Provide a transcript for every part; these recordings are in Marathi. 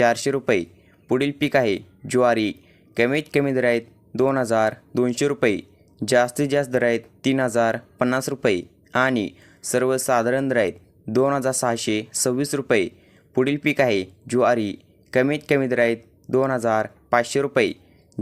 चारशे रुपये. पुढील पीक आहे ज्वारी. कमीत कमी दर आहेत दोन हजार दोनशे रुपये. जास्तीत जास्त दर आहेत तीन हजार पन्नास रुपये. आणि सर्वसाधारण दर आहेत दोन हजार सहाशे सव्वीस रुपये. पुढील पीक आहे ज्वारी. कमीत कमी दर आहेत दोन हजार पाचशे रुपये.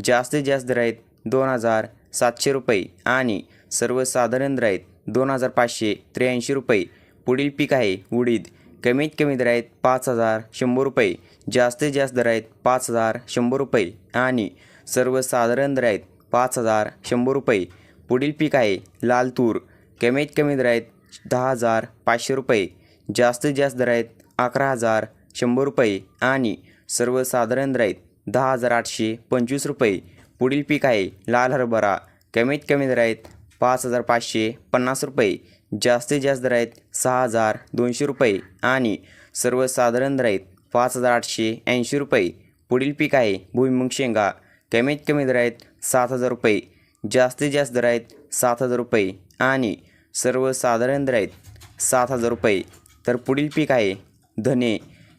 जास्तीत जास्त दर आहेत दोन हजार सातशे रुपये. आणि सर्वसाधारण दर आहेत दोन हजार पाचशे त्र्याऐंशी रुपये. पुढील पीक आहे उडीद. कमीत कमी दर आहेत पाच हजार शंभर रुपये जास्तीत जास्त दर आहेत पाच हजार शंभर रुपये आणि सर्वसाधारण दर आहेत पाच हजार शंभर रुपये. पुढील पीक आहे लाल तूर कमीत कमी दर आहेत दहा हजार पाचशे रुपये जास्तीत जास्त दर आहेत अकरा हजार शंभर रुपये आणि सर्वसाधारण दर आहेत दहा हजार आठशे पंचवीस रुपये. पुढील पीक आहे लाल हरभरा. कमीत कमी दर आहेत पाच हजार पाचशे पन्नास रुपये जास्तीत जास्त दर आहेत सहा हजार दोनशे रुपये आणि सर्वसाधारण दर आहेत पाच हजार आठशे ऐंशी रुपये. पुढील पीक आहे भुईमुग शेंगा. कमीत कमी दर आहेत सात हजार रुपये. जास्तीत जास्त दर आहेत सात हजार रुपये आणि सर्वसाधारण दर आहेत सात हजार रुपये. तर पुढील पीक आहे धने.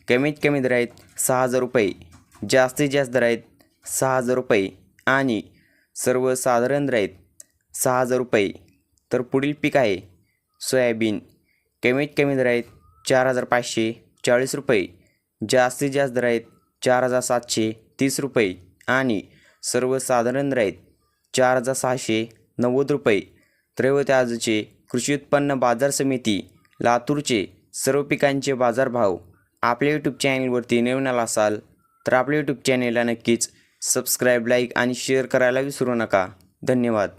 कमीत कमी दर आहेत सहा हजार रुपये. जास्तीत जास्त दर आहेत सहा हजार रुपये आणि सर्वसाधारण दर आहेत सहा हजार रुपये. तर पुढील पीक आहे सोयाबीन कमीत कमी दर आहेत चार हजार पाचशे चाळीस रुपये जास्तीत जास्त दर आहेत चार हजार सातशे तीस रुपये आणि सर्वसाधारण दर आहेत चार हजार सहाशे नव्वद रुपये. त्रैवत आजचे कृषी उत्पन्न बाजार समिती लातूरचे सर्व पिकांचे बाजारभाव आपल्या यूट्यूब चॅनलवरती नवीन आला असाल तर आपल्या यूट्यूब चॅनेलला नक्कीच सबस्क्राईब लाईक आणि शेअर करायला विसरू नका. धन्यवाद.